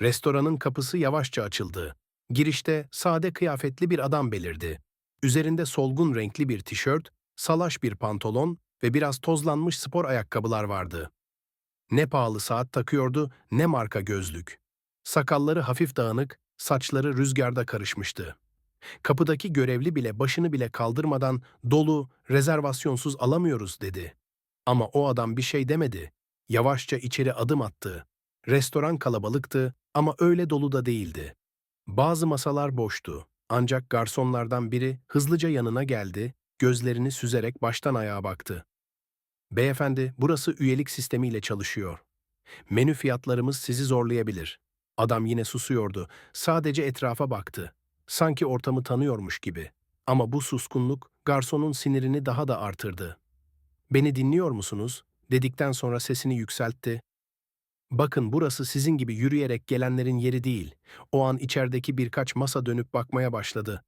Restoranın kapısı yavaşça açıldı. Girişte sade kıyafetli bir adam belirdi. Üzerinde solgun renkli bir tişört, salaş bir pantolon ve biraz tozlanmış spor ayakkabılar vardı. Ne pahalı saat takıyordu ne marka gözlük. Sakalları hafif dağınık, saçları rüzgarda karışmıştı. Kapıdaki görevli bile başını bile kaldırmadan dolu, rezervasyonsuz alamıyoruz dedi. Ama o adam bir şey demedi. Yavaşça içeri adım attı. Restoran kalabalıktı ama öyle dolu da değildi. Bazı masalar boştu. Ancak garsonlardan biri hızlıca yanına geldi, gözlerini süzerek baştan ayağa baktı. Beyefendi, burası üyelik sistemiyle çalışıyor. Menü fiyatlarımız sizi zorlayabilir. Adam yine susuyordu. Sadece etrafa baktı. Sanki ortamı tanıyormuş gibi. Ama bu suskunluk garsonun sinirini daha da artırdı. Beni dinliyor musunuz? dedikten sonra sesini yükseltti. Bakın burası sizin gibi yürüyerek gelenlerin yeri değil. O an içerideki birkaç masa dönüp bakmaya başladı.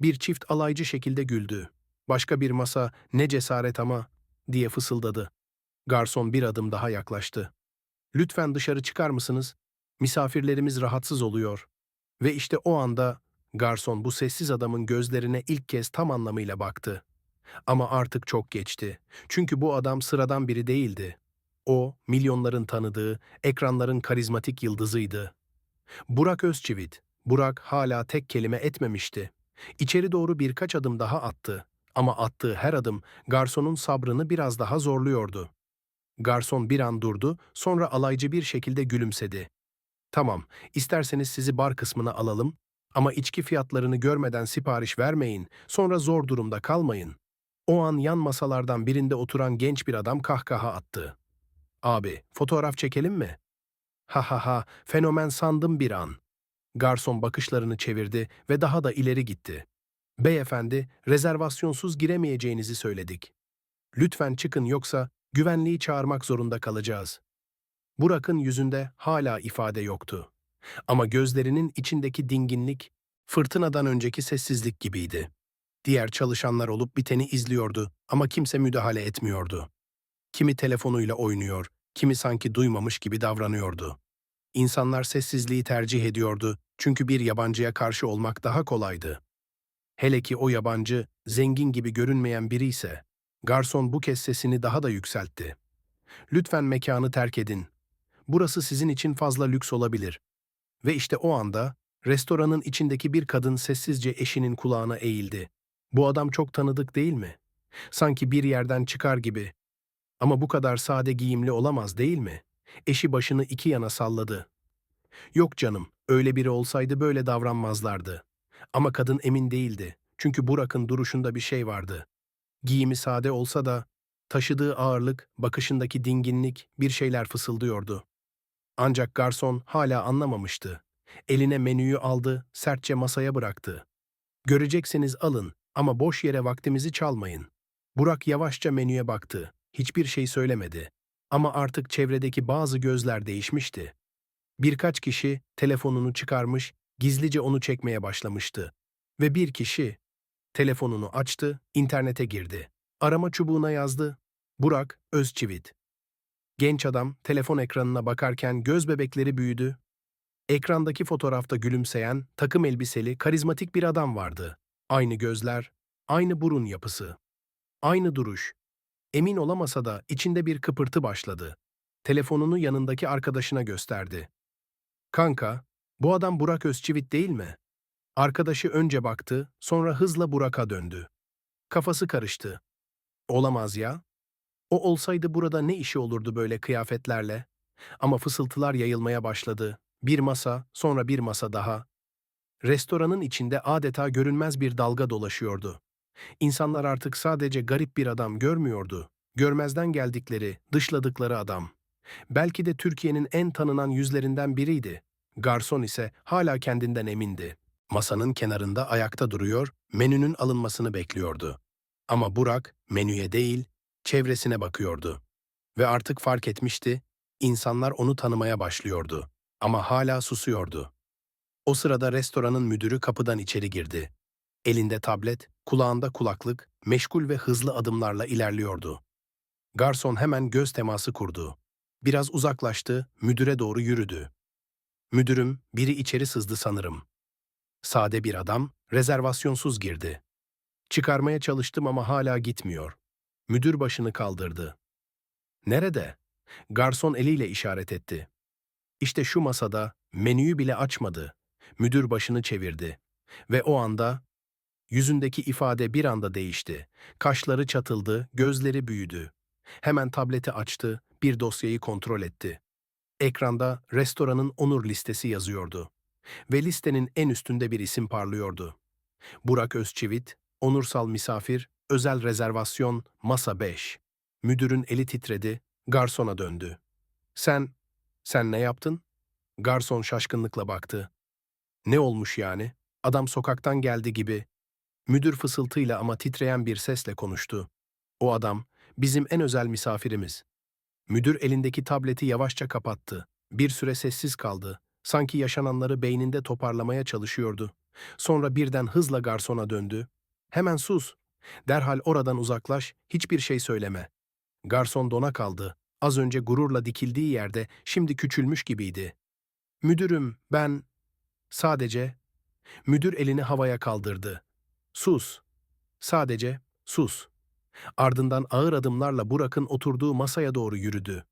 Bir çift alaycı şekilde güldü. Başka bir masa ne cesaret ama diye fısıldadı. Garson bir adım daha yaklaştı. Lütfen dışarı çıkar mısınız? Misafirlerimiz rahatsız oluyor. Ve işte o anda garson bu sessiz adamın gözlerine ilk kez tam anlamıyla baktı. Ama artık çok geçti. Çünkü bu adam sıradan biri değildi. O, milyonların tanıdığı, ekranların karizmatik yıldızıydı. Burak Özçivit. Burak hala tek kelime etmemişti. İçeri doğru birkaç adım daha attı. Ama attığı her adım garsonun sabrını biraz daha zorluyordu. Garson bir an durdu, sonra alaycı bir şekilde gülümsedi. Tamam, isterseniz sizi bar kısmına alalım ama içki fiyatlarını görmeden sipariş vermeyin, sonra zor durumda kalmayın. O an yan masalardan birinde oturan genç bir adam kahkaha attı. Abi, fotoğraf çekelim mi? Ha ha ha, fenomen sandım bir an. Garson bakışlarını çevirdi ve daha da ileri gitti. Beyefendi, rezervasyonsuz giremeyeceğinizi söyledik. Lütfen çıkın yoksa güvenliği çağırmak zorunda kalacağız. Burak'ın yüzünde hala ifade yoktu. Ama gözlerinin içindeki dinginlik, fırtınadan önceki sessizlik gibiydi. Diğer çalışanlar olup biteni izliyordu ama kimse müdahale etmiyordu. Kimi telefonuyla oynuyor, kimi sanki duymamış gibi davranıyordu. İnsanlar sessizliği tercih ediyordu çünkü bir yabancıya karşı olmak daha kolaydı. Hele ki o yabancı, zengin gibi görünmeyen biri ise, garson bu kez sesini daha da yükseltti. Lütfen mekanı terk edin. Burası sizin için fazla lüks olabilir. Ve işte o anda, restoranın içindeki bir kadın sessizce eşinin kulağına eğildi. Bu adam çok tanıdık değil mi? Sanki bir yerden çıkar gibi. Ama bu kadar sade giyimli olamaz değil mi? Eşi başını iki yana salladı. Yok canım, öyle biri olsaydı böyle davranmazlardı. Ama kadın emin değildi. Çünkü Burak'ın duruşunda bir şey vardı. Giyimi sade olsa da taşıdığı ağırlık, bakışındaki dinginlik bir şeyler fısıldıyordu. Ancak garson hala anlamamıştı. Eline menüyü aldı, sertçe masaya bıraktı. Görecekseniz alın ama boş yere vaktimizi çalmayın. Burak yavaşça menüye baktı. Hiçbir şey söylemedi. Ama artık çevredeki bazı gözler değişmişti. Birkaç kişi telefonunu çıkarmış, gizlice onu çekmeye başlamıştı. Ve bir kişi telefonunu açtı, internete girdi. Arama çubuğuna yazdı. Burak Özçivit. Genç adam telefon ekranına bakarken göz bebekleri büyüdü. Ekrandaki fotoğrafta gülümseyen, takım elbiseli, karizmatik bir adam vardı. Aynı gözler, aynı burun yapısı, aynı duruş. Emin olamasa da içinde bir kıpırtı başladı. Telefonunu yanındaki arkadaşına gösterdi. Kanka, bu adam Burak Özçivit değil mi? Arkadaşı önce baktı, sonra hızla Burak'a döndü. Kafası karıştı. Olamaz ya. O olsaydı burada ne işi olurdu böyle kıyafetlerle? Ama fısıltılar yayılmaya başladı. Bir masa, sonra bir masa daha. Restoranın içinde adeta görünmez bir dalga dolaşıyordu. İnsanlar artık sadece garip bir adam görmüyordu. Görmezden geldikleri, dışladıkları adam. Belki de Türkiye'nin en tanınan yüzlerinden biriydi. Garson ise hala kendinden emindi. Masanın kenarında ayakta duruyor, menünün alınmasını bekliyordu. Ama Burak menüye değil, çevresine bakıyordu. Ve artık fark etmişti, insanlar onu tanımaya başlıyordu. Ama hala susuyordu. O sırada restoranın müdürü kapıdan içeri girdi. Elinde tablet, kulağında kulaklık, meşgul ve hızlı adımlarla ilerliyordu. Garson hemen göz teması kurdu. Biraz uzaklaştı, müdüre doğru yürüdü. Müdürüm, biri içeri sızdı sanırım. Sade bir adam, rezervasyonsuz girdi. Çıkarmaya çalıştım ama hala gitmiyor. Müdür başını kaldırdı. Nerede? Garson eliyle işaret etti. İşte şu masada, menüyü bile açmadı. Müdür başını çevirdi. Ve o anda, yüzündeki ifade bir anda değişti. Kaşları çatıldı, gözleri büyüdü. Hemen tableti açtı, bir dosyayı kontrol etti. Ekranda restoranın onur listesi yazıyordu. Ve listenin en üstünde bir isim parlıyordu. Burak Özçivit, onursal misafir, özel rezervasyon, masa 5. Müdürün eli titredi, garsona döndü. Sen, sen ne yaptın? Garson şaşkınlıkla baktı. Ne olmuş yani? Adam sokaktan geldi gibi. Müdür fısıltıyla ama titreyen bir sesle konuştu. O adam, bizim en özel misafirimiz. Müdür elindeki tableti yavaşça kapattı. Bir süre sessiz kaldı. Sanki yaşananları beyninde toparlamaya çalışıyordu. Sonra birden hızla garsona döndü. Hemen sus. Derhal oradan uzaklaş, hiçbir şey söyleme. Garson dona kaldı. Az önce gururla dikildiği yerde şimdi küçülmüş gibiydi. Müdürüm, ben... Sadece... Müdür elini havaya kaldırdı. Sus. Sadece sus. Ardından ağır adımlarla Burak'ın oturduğu masaya doğru yürüdü.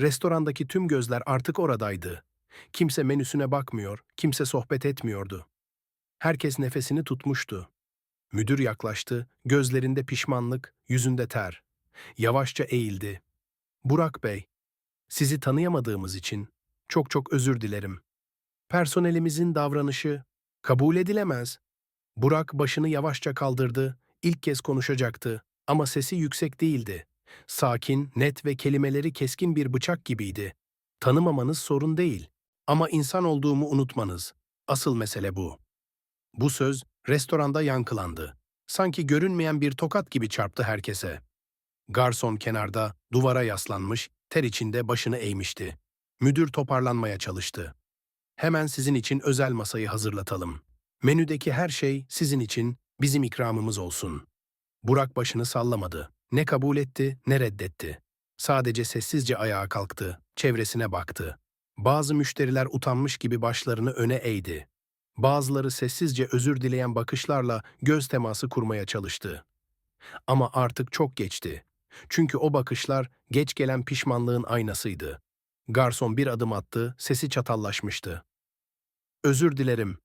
Restorandaki tüm gözler artık oradaydı. Kimse menüsüne bakmıyor, kimse sohbet etmiyordu. Herkes nefesini tutmuştu. Müdür yaklaştı, gözlerinde pişmanlık, yüzünde ter. Yavaşça eğildi. Burak Bey, sizi tanıyamadığımız için çok çok özür dilerim. Personelimizin davranışı kabul edilemez. Burak başını yavaşça kaldırdı, ilk kez konuşacaktı ama sesi yüksek değildi. Sakin, net ve kelimeleri keskin bir bıçak gibiydi. Tanımamanız sorun değil ama insan olduğumu unutmanız. Asıl mesele bu. Bu söz restoranda yankılandı. Sanki görünmeyen bir tokat gibi çarptı herkese. Garson kenarda, duvara yaslanmış, ter içinde başını eğmişti. Müdür toparlanmaya çalıştı. Hemen sizin için özel masayı hazırlatalım. Menüdeki her şey sizin için, bizim ikramımız olsun. Burak başını sallamadı. Ne kabul etti, ne reddetti. Sadece sessizce ayağa kalktı, çevresine baktı. Bazı müşteriler utanmış gibi başlarını öne eğdi. Bazıları sessizce özür dileyen bakışlarla göz teması kurmaya çalıştı. Ama artık çok geçti. Çünkü o bakışlar geç gelen pişmanlığın aynasıydı. Garson bir adım attı, sesi çatallaşmıştı. Özür dilerim.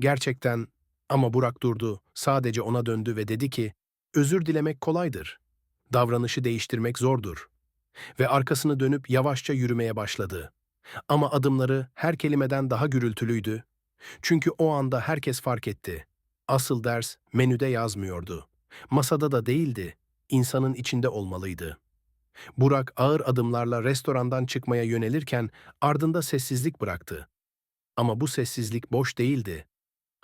Gerçekten ama Burak durdu, sadece ona döndü ve dedi ki, özür dilemek kolaydır. Davranışı değiştirmek zordur. Ve arkasını dönüp yavaşça yürümeye başladı. Ama adımları her kelimeden daha gürültülüydü. Çünkü o anda herkes fark etti. Asıl ders menüde yazmıyordu. Masada da değildi, insanın içinde olmalıydı. Burak ağır adımlarla restorandan çıkmaya yönelirken ardında sessizlik bıraktı. Ama bu sessizlik boş değildi.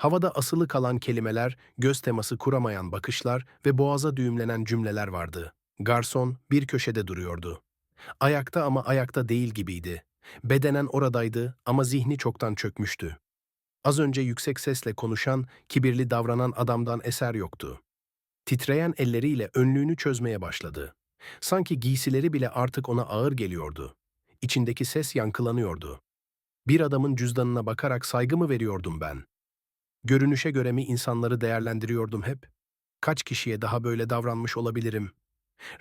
Havada asılı kalan kelimeler, göz teması kuramayan bakışlar ve boğaza düğümlenen cümleler vardı. Garson bir köşede duruyordu. Ayakta ama ayakta değil gibiydi. Bedenen oradaydı ama zihni çoktan çökmüştü. Az önce yüksek sesle konuşan, kibirli davranan adamdan eser yoktu. Titreyen elleriyle önlüğünü çözmeye başladı. Sanki giysileri bile artık ona ağır geliyordu. İçindeki ses yankılanıyordu. Bir adamın cüzdanına bakarak saygı mı veriyordum ben? Görünüşe göre mi insanları değerlendiriyordum hep? Kaç kişiye daha böyle davranmış olabilirim?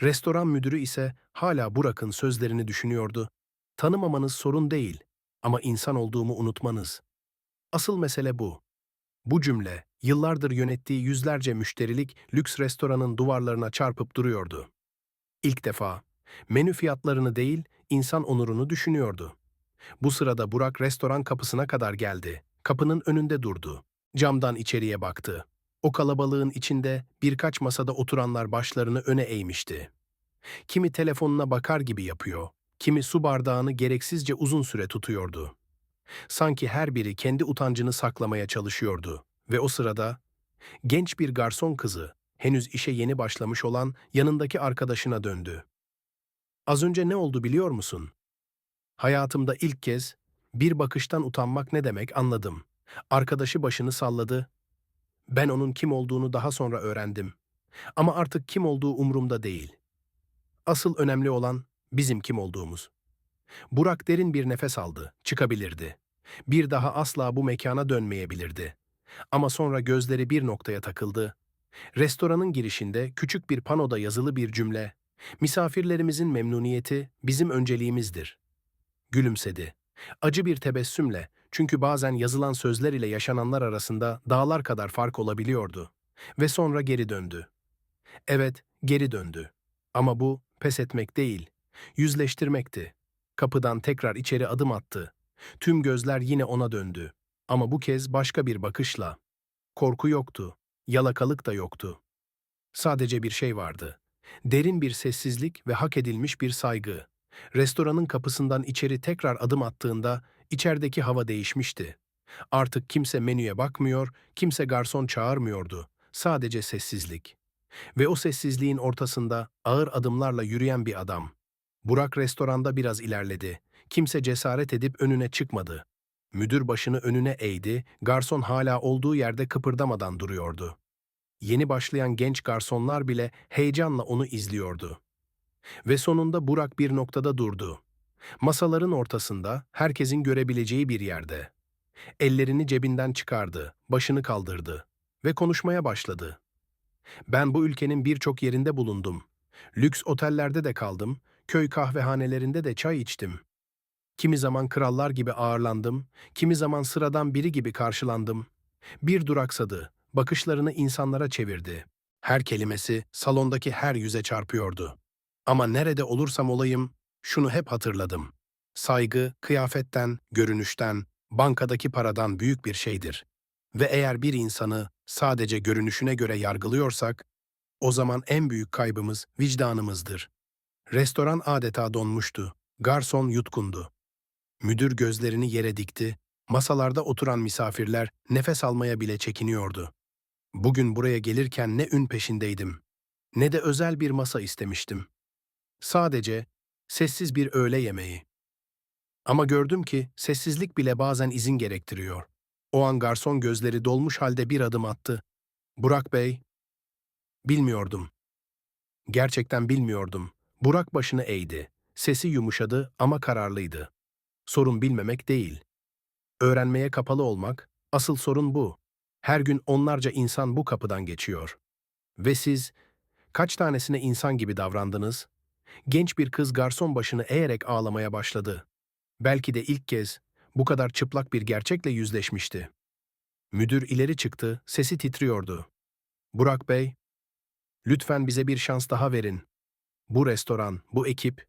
Restoran müdürü ise hala Burak'ın sözlerini düşünüyordu. Tanımamanız sorun değil ama insan olduğumu unutmanız. Asıl mesele bu. Bu cümle, yıllardır yönettiği yüzlerce müşterilik lüks restoranın duvarlarına çarpıp duruyordu. İlk defa, menü fiyatlarını değil, insan onurunu düşünüyordu. Bu sırada Burak restoran kapısına kadar geldi. Kapının önünde durdu. Camdan içeriye baktı. O kalabalığın içinde birkaç masada oturanlar başlarını öne eğmişti. Kimi telefonuna bakar gibi yapıyor, kimi su bardağını gereksizce uzun süre tutuyordu. Sanki her biri kendi utancını saklamaya çalışıyordu ve o sırada genç bir garson kızı, henüz işe yeni başlamış olan yanındaki arkadaşına döndü. Az önce ne oldu biliyor musun? Hayatımda ilk kez bir bakıştan utanmak ne demek anladım. Arkadaşı başını salladı. Ben onun kim olduğunu daha sonra öğrendim. Ama artık kim olduğu umurumda değil. Asıl önemli olan bizim kim olduğumuz. Burak derin bir nefes aldı, çıkabilirdi. Bir daha asla bu mekana dönmeyebilirdi. Ama sonra gözleri bir noktaya takıldı. Restoranın girişinde küçük bir panoda yazılı bir cümle. Misafirlerimizin memnuniyeti bizim önceliğimizdir. Gülümsedi. Acı bir tebessümle çünkü bazen yazılan sözler ile yaşananlar arasında dağlar kadar fark olabiliyordu. Ve sonra geri döndü. Evet, geri döndü. Ama bu pes etmek değil, yüzleştirmekti. Kapıdan tekrar içeri adım attı. Tüm gözler yine ona döndü. Ama bu kez başka bir bakışla. Korku yoktu, yalakalık da yoktu. Sadece bir şey vardı. Derin bir sessizlik ve hak edilmiş bir saygı. Restoranın kapısından içeri tekrar adım attığında içerideki hava değişmişti. Artık kimse menüye bakmıyor, kimse garson çağırmıyordu. Sadece sessizlik. Ve o sessizliğin ortasında ağır adımlarla yürüyen bir adam. Burak restoranda biraz ilerledi. Kimse cesaret edip önüne çıkmadı. Müdür başını önüne eğdi, garson hala olduğu yerde kıpırdamadan duruyordu. Yeni başlayan genç garsonlar bile heyecanla onu izliyordu. Ve sonunda Burak bir noktada durdu. Masaların ortasında, herkesin görebileceği bir yerde. Ellerini cebinden çıkardı, başını kaldırdı ve konuşmaya başladı. Ben bu ülkenin birçok yerinde bulundum. Lüks otellerde de kaldım, köy kahvehanelerinde de çay içtim. Kimi zaman krallar gibi ağırlandım, kimi zaman sıradan biri gibi karşılandım. Bir duraksadı, bakışlarını insanlara çevirdi. Her kelimesi salondaki her yüze çarpıyordu. Ama nerede olursam olayım, şunu hep hatırladım. Saygı, kıyafetten, görünüşten, bankadaki paradan büyük bir şeydir. Ve eğer bir insanı sadece görünüşüne göre yargılıyorsak, o zaman en büyük kaybımız vicdanımızdır. Restoran adeta donmuştu. Garson yutkundu. Müdür gözlerini yere dikti. Masalarda oturan misafirler nefes almaya bile çekiniyordu. Bugün buraya gelirken ne ün peşindeydim, ne de özel bir masa istemiştim. Sadece sessiz bir öğle yemeği. Ama gördüm ki sessizlik bile bazen izin gerektiriyor. O an garson gözleri dolmuş halde bir adım attı. Burak Bey, bilmiyordum. Gerçekten bilmiyordum. Burak başını eğdi. Sesi yumuşadı ama kararlıydı. Sorun bilmemek değil. Öğrenmeye kapalı olmak, asıl sorun bu. Her gün onlarca insan bu kapıdan geçiyor. Ve siz, kaç tanesine insan gibi davrandınız? Genç bir kız garson başını eğerek ağlamaya başladı. Belki de ilk kez bu kadar çıplak bir gerçekle yüzleşmişti. Müdür ileri çıktı, sesi titriyordu. Burak Bey, lütfen bize bir şans daha verin. Bu restoran, bu ekip,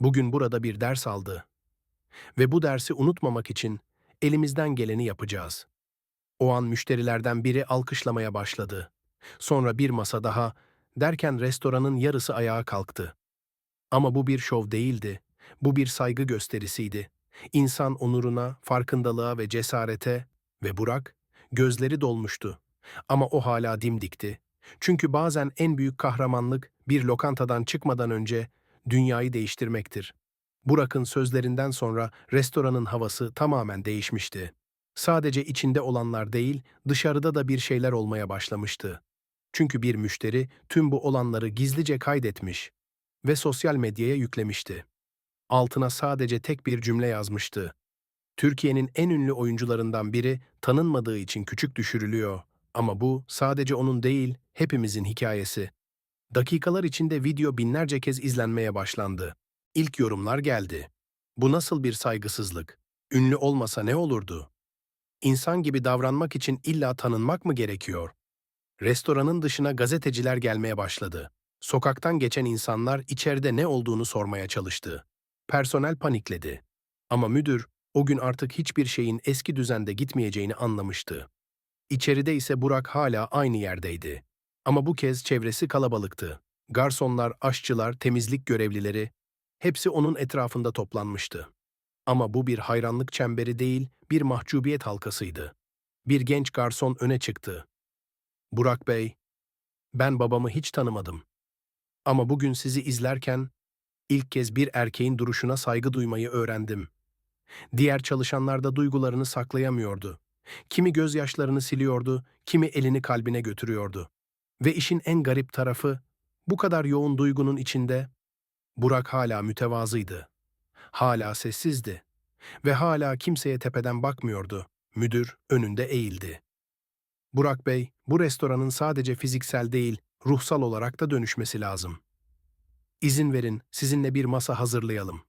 bugün burada bir ders aldı. Ve bu dersi unutmamak için elimizden geleni yapacağız. O an müşterilerden biri alkışlamaya başladı. Sonra bir masa daha, derken restoranın yarısı ayağa kalktı. Ama bu bir şov değildi, bu bir saygı gösterisiydi. İnsan onuruna, farkındalığa ve cesarete ve Burak, gözleri dolmuştu. Ama o hala dimdikti. Çünkü bazen en büyük kahramanlık bir lokantadan çıkmadan önce dünyayı değiştirmektir. Burak'ın sözlerinden sonra restoranın havası tamamen değişmişti. Sadece içinde olanlar değil, dışarıda da bir şeyler olmaya başlamıştı. Çünkü bir müşteri tüm bu olanları gizlice kaydetmiş ve sosyal medyaya yüklemişti. Altına sadece tek bir cümle yazmıştı. Türkiye'nin en ünlü oyuncularından biri tanınmadığı için küçük düşürülüyor. Ama bu sadece onun değil, hepimizin hikayesi. Dakikalar içinde video binlerce kez izlenmeye başlandı. İlk yorumlar geldi. Bu nasıl bir saygısızlık? Ünlü olmasa ne olurdu? İnsan gibi davranmak için illa tanınmak mı gerekiyor? Restoranın dışına gazeteciler gelmeye başladı. Sokaktan geçen insanlar içeride ne olduğunu sormaya çalıştı. Personel panikledi. Ama müdür o gün artık hiçbir şeyin eski düzende gitmeyeceğini anlamıştı. İçeride ise Burak hala aynı yerdeydi. Ama bu kez çevresi kalabalıktı. Garsonlar, aşçılar, temizlik görevlileri hepsi onun etrafında toplanmıştı. Ama bu bir hayranlık çemberi değil, bir mahcubiyet halkasıydı. Bir genç garson öne çıktı. Burak Bey, ben babamı hiç tanımadım. Ama bugün sizi izlerken ilk kez bir erkeğin duruşuna saygı duymayı öğrendim. Diğer çalışanlar da duygularını saklayamıyordu. Kimi gözyaşlarını siliyordu, kimi elini kalbine götürüyordu. Ve işin en garip tarafı, bu kadar yoğun duygunun içinde Burak hala mütevazıydı. Hala sessizdi. Ve hala kimseye tepeden bakmıyordu. Müdür önünde eğildi. Burak Bey, bu restoranın sadece fiziksel değil, ruhsal olarak da dönüşmesi lazım. İzin verin, sizinle bir masa hazırlayalım.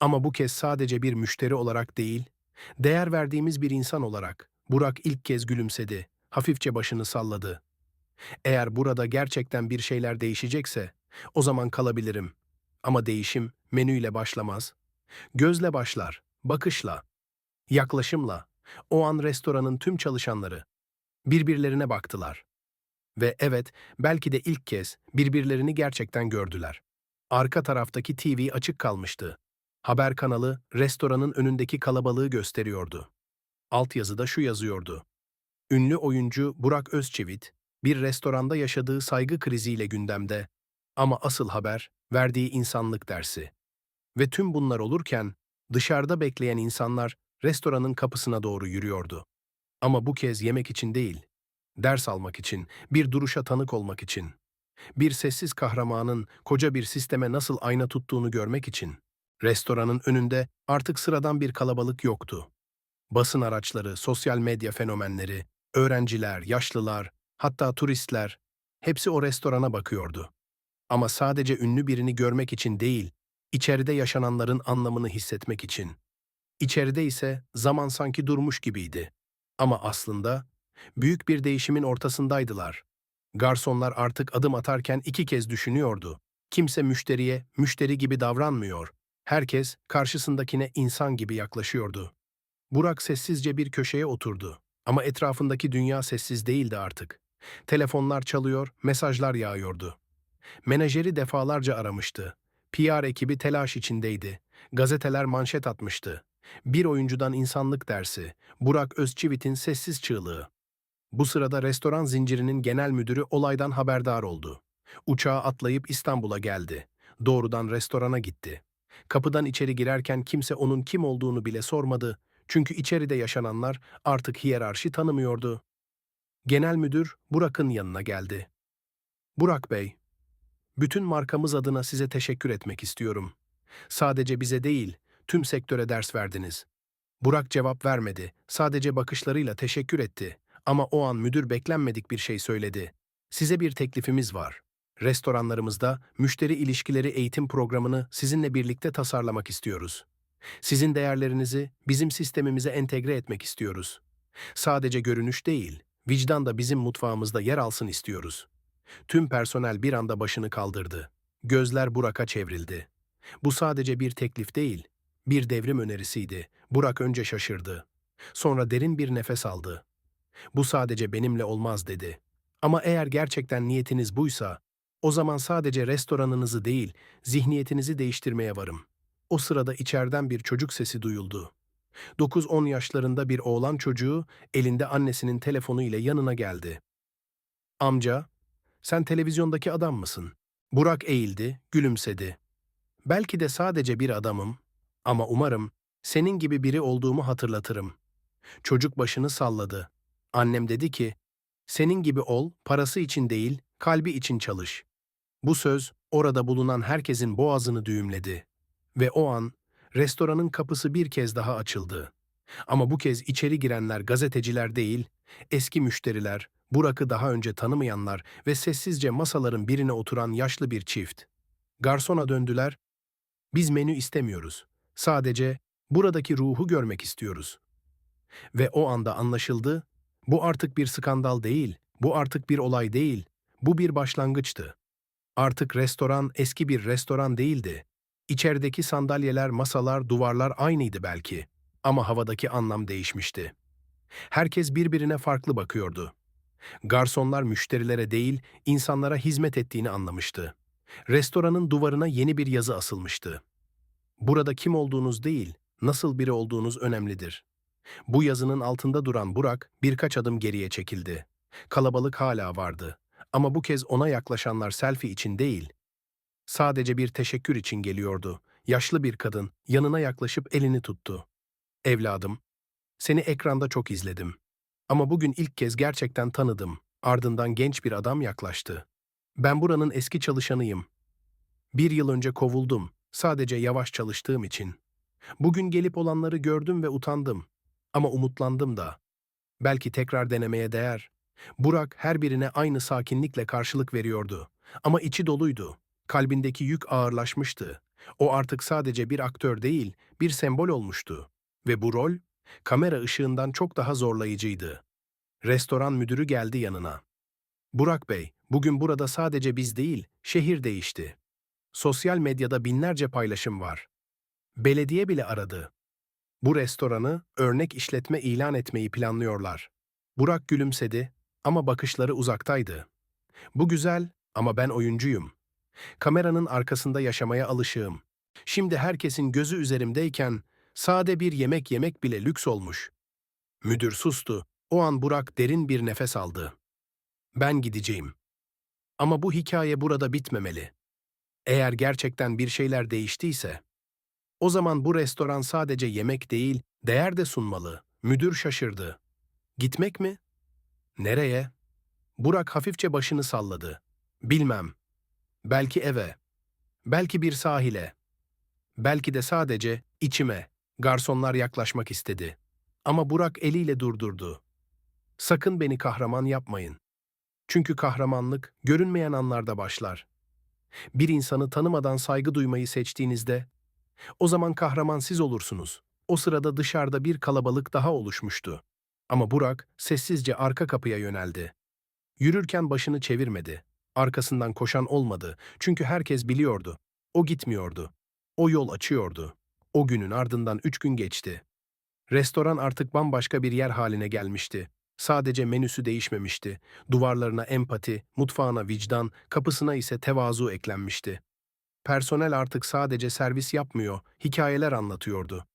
Ama bu kez sadece bir müşteri olarak değil, değer verdiğimiz bir insan olarak. Burak ilk kez gülümsedi, hafifçe başını salladı. Eğer burada gerçekten bir şeyler değişecekse, o zaman kalabilirim. Ama değişim menüyle başlamaz. Gözle başlar, bakışla, yaklaşımla. O an restoranın tüm çalışanları birbirlerine baktılar. Ve evet, belki de ilk kez birbirlerini gerçekten gördüler. Arka taraftaki TV açık kalmıştı. Haber kanalı restoranın önündeki kalabalığı gösteriyordu. Altyazıda şu yazıyordu. Ünlü oyuncu Burak Özçivit, bir restoranda yaşadığı saygı kriziyle gündemde ama asıl haber verdiği insanlık dersi. Ve tüm bunlar olurken dışarıda bekleyen insanlar restoranın kapısına doğru yürüyordu. Ama bu kez yemek için değil, ders almak için, bir duruşa tanık olmak için. Bir sessiz kahramanın koca bir sisteme nasıl ayna tuttuğunu görmek için. Restoranın önünde artık sıradan bir kalabalık yoktu. Basın araçları, sosyal medya fenomenleri, öğrenciler, yaşlılar, hatta turistler, hepsi o restorana bakıyordu. Ama sadece ünlü birini görmek için değil, içeride yaşananların anlamını hissetmek için. İçeride ise zaman sanki durmuş gibiydi. Ama aslında büyük bir değişimin ortasındaydılar. Garsonlar artık adım atarken iki kez düşünüyordu. Kimse müşteriye müşteri gibi davranmıyor. Herkes karşısındakine insan gibi yaklaşıyordu. Burak sessizce bir köşeye oturdu. Ama etrafındaki dünya sessiz değildi artık. Telefonlar çalıyor, mesajlar yağıyordu. Menajeri defalarca aramıştı. PR ekibi telaş içindeydi. Gazeteler manşet atmıştı. Bir oyuncudan insanlık dersi, Burak Özçivit'in sessiz çığlığı. Bu sırada restoran zincirinin genel müdürü olaydan haberdar oldu. Uçağa atlayıp İstanbul'a geldi. Doğrudan restorana gitti. Kapıdan içeri girerken kimse onun kim olduğunu bile sormadı. Çünkü içeride yaşananlar artık hiyerarşi tanımıyordu. Genel müdür Burak'ın yanına geldi. Burak Bey, bütün markamız adına size teşekkür etmek istiyorum. Sadece bize değil, tüm sektöre ders verdiniz. Burak cevap vermedi, sadece bakışlarıyla teşekkür etti. Ama o an müdür beklenmedik bir şey söyledi. Size bir teklifimiz var. Restoranlarımızda müşteri ilişkileri eğitim programını sizinle birlikte tasarlamak istiyoruz. Sizin değerlerinizi bizim sistemimize entegre etmek istiyoruz. Sadece görünüş değil, vicdan da bizim mutfağımızda yer alsın istiyoruz. Tüm personel bir anda başını kaldırdı. Gözler Burak'a çevrildi. Bu sadece bir teklif değil, bir devrim önerisiydi. Burak önce şaşırdı. Sonra derin bir nefes aldı. Bu sadece benimle olmaz dedi. Ama eğer gerçekten niyetiniz buysa, o zaman sadece restoranınızı değil, zihniyetinizi değiştirmeye varım. O sırada içeriden bir çocuk sesi duyuldu. 9-10 yaşlarında bir oğlan çocuğu elinde annesinin telefonu ile yanına geldi. Amca, sen televizyondaki adam mısın? Burak eğildi, gülümsedi. Belki de sadece bir adamım ama umarım senin gibi biri olduğumu hatırlatırım. Çocuk başını salladı. Annem dedi ki, senin gibi ol, parası için değil, kalbi için çalış. Bu söz orada bulunan herkesin boğazını düğümledi. Ve o an restoranın kapısı bir kez daha açıldı. Ama bu kez içeri girenler gazeteciler değil, eski müşteriler, Burak'ı daha önce tanımayanlar ve sessizce masaların birine oturan yaşlı bir çift. Garsona döndüler, biz menü istemiyoruz. Sadece buradaki ruhu görmek istiyoruz. Ve o anda anlaşıldı, bu artık bir skandal değil, bu artık bir olay değil, bu bir başlangıçtı. Artık restoran eski bir restoran değildi. İçerideki sandalyeler, masalar, duvarlar aynıydı belki. Ama havadaki anlam değişmişti. Herkes birbirine farklı bakıyordu. Garsonlar müşterilere değil, insanlara hizmet ettiğini anlamıştı. Restoranın duvarına yeni bir yazı asılmıştı. Burada kim olduğunuz değil, nasıl biri olduğunuz önemlidir. Bu yazının altında duran Burak birkaç adım geriye çekildi. Kalabalık hala vardı. Ama bu kez ona yaklaşanlar selfie için değil, sadece bir teşekkür için geliyordu. Yaşlı bir kadın yanına yaklaşıp elini tuttu. Evladım, seni ekranda çok izledim. Ama bugün ilk kez gerçekten tanıdım. Ardından genç bir adam yaklaştı. Ben buranın eski çalışanıyım. Bir yıl önce kovuldum, sadece yavaş çalıştığım için. Bugün gelip olanları gördüm ve utandım. Ama umutlandım da. Belki tekrar denemeye değer. Burak her birine aynı sakinlikle karşılık veriyordu. Ama içi doluydu. Kalbindeki yük ağırlaşmıştı. O artık sadece bir aktör değil, bir sembol olmuştu. Ve bu rol, kamera ışığından çok daha zorlayıcıydı. Restoran müdürü geldi yanına. Burak Bey, bugün burada sadece biz değil, şehir değişti. Sosyal medyada binlerce paylaşım var. Belediye bile aradı. Bu restoranı örnek işletme ilan etmeyi planlıyorlar. Burak gülümsedi ama bakışları uzaktaydı. Bu güzel ama ben oyuncuyum. Kameranın arkasında yaşamaya alışığım. Şimdi herkesin gözü üzerimdeyken sade bir yemek yemek bile lüks olmuş. Müdür sustu. O an Burak derin bir nefes aldı. Ben gideceğim. Ama bu hikaye burada bitmemeli. Eğer gerçekten bir şeyler değiştiyse, o zaman bu restoran sadece yemek değil, değer de sunmalı. Müdür şaşırdı. Gitmek mi? Nereye? Burak hafifçe başını salladı. Bilmem. Belki eve. Belki bir sahile. Belki de sadece içime. Garsonlar yaklaşmak istedi. Ama Burak eliyle durdurdu. Sakın beni kahraman yapmayın. Çünkü kahramanlık görünmeyen anlarda başlar. Bir insanı tanımadan saygı duymayı seçtiğinizde, o zaman kahraman siz olursunuz. O sırada dışarıda bir kalabalık daha oluşmuştu. Ama Burak sessizce arka kapıya yöneldi. Yürürken başını çevirmedi. Arkasından koşan olmadı çünkü herkes biliyordu. O gitmiyordu. O yol açıyordu. O günün ardından üç gün geçti. Restoran artık bambaşka bir yer haline gelmişti. Sadece menüsü değişmemişti. Duvarlarına empati, mutfağına vicdan, kapısına ise tevazu eklenmişti. Personel artık sadece servis yapmıyor, hikayeler anlatıyordu.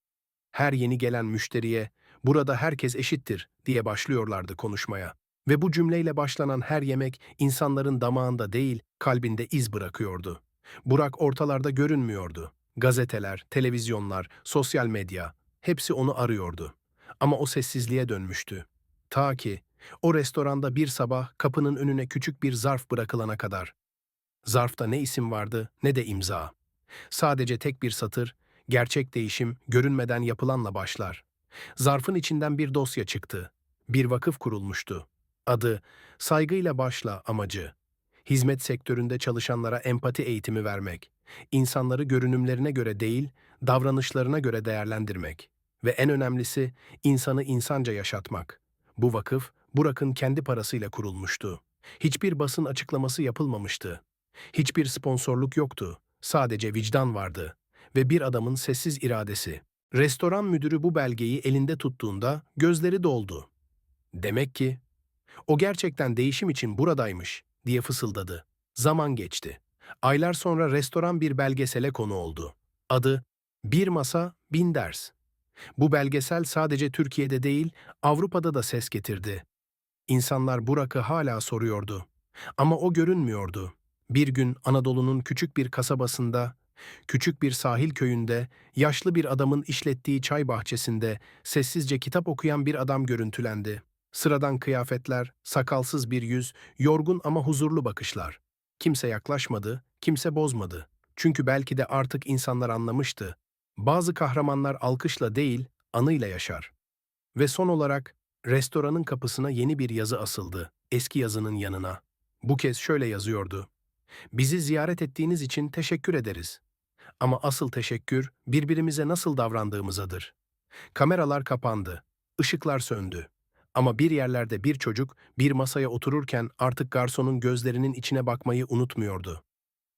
Her yeni gelen müşteriye, burada herkes eşittir diye başlıyorlardı konuşmaya. Ve bu cümleyle başlanan her yemek insanların damağında değil, kalbinde iz bırakıyordu. Burak ortalarda görünmüyordu. Gazeteler, televizyonlar, sosyal medya, hepsi onu arıyordu. Ama o sessizliğe dönmüştü. Ta ki o restoranda bir sabah kapının önüne küçük bir zarf bırakılana kadar. Zarfta ne isim vardı ne de imza. Sadece tek bir satır, gerçek değişim görünmeden yapılanla başlar. Zarfın içinden bir dosya çıktı. Bir vakıf kurulmuştu. Adı, saygıyla başla amacı. Hizmet sektöründe çalışanlara empati eğitimi vermek. İnsanları görünümlerine göre değil, davranışlarına göre değerlendirmek. Ve en önemlisi, insanı insanca yaşatmak. Bu vakıf, Burak'ın kendi parasıyla kurulmuştu. Hiçbir basın açıklaması yapılmamıştı. Hiçbir sponsorluk yoktu. Sadece vicdan vardı. Ve bir adamın sessiz iradesi. Restoran müdürü bu belgeyi elinde tuttuğunda gözleri doldu. Demek ki o gerçekten değişim için buradaymış diye fısıldadı. Zaman geçti. Aylar sonra restoran bir belgesele konu oldu. Adı Bir Masa Bin Ders. Bu belgesel sadece Türkiye'de değil, Avrupa'da da ses getirdi. İnsanlar Burak'ı hala soruyordu. Ama o görünmüyordu. Bir gün Anadolu'nun küçük bir kasabasında, küçük bir sahil köyünde, yaşlı bir adamın işlettiği çay bahçesinde sessizce kitap okuyan bir adam görüntülendi. Sıradan kıyafetler, sakalsız bir yüz, yorgun ama huzurlu bakışlar. Kimse yaklaşmadı, kimse bozmadı. Çünkü belki de artık insanlar anlamıştı. Bazı kahramanlar alkışla değil, anıyla yaşar. Ve son olarak restoranın kapısına yeni bir yazı asıldı, eski yazının yanına. Bu kez şöyle yazıyordu. Bizi ziyaret ettiğiniz için teşekkür ederiz. Ama asıl teşekkür birbirimize nasıl davrandığımızadır. Kameralar kapandı, ışıklar söndü. Ama bir yerlerde bir çocuk bir masaya otururken artık garsonun gözlerinin içine bakmayı unutmuyordu.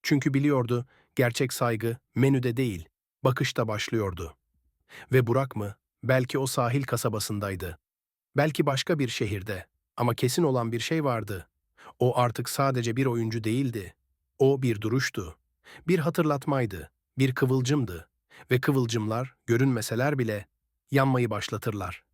Çünkü biliyordu, gerçek saygı menüde değil, bakışta başlıyordu. Ve Burak mı? Belki o sahil kasabasındaydı. Belki başka bir şehirde. Ama kesin olan bir şey vardı. O artık sadece bir oyuncu değildi. O bir duruştu. Bir hatırlatmaydı. Bir kıvılcımdı. Ve kıvılcımlar, görünmeseler bile, yanmayı başlatırlar.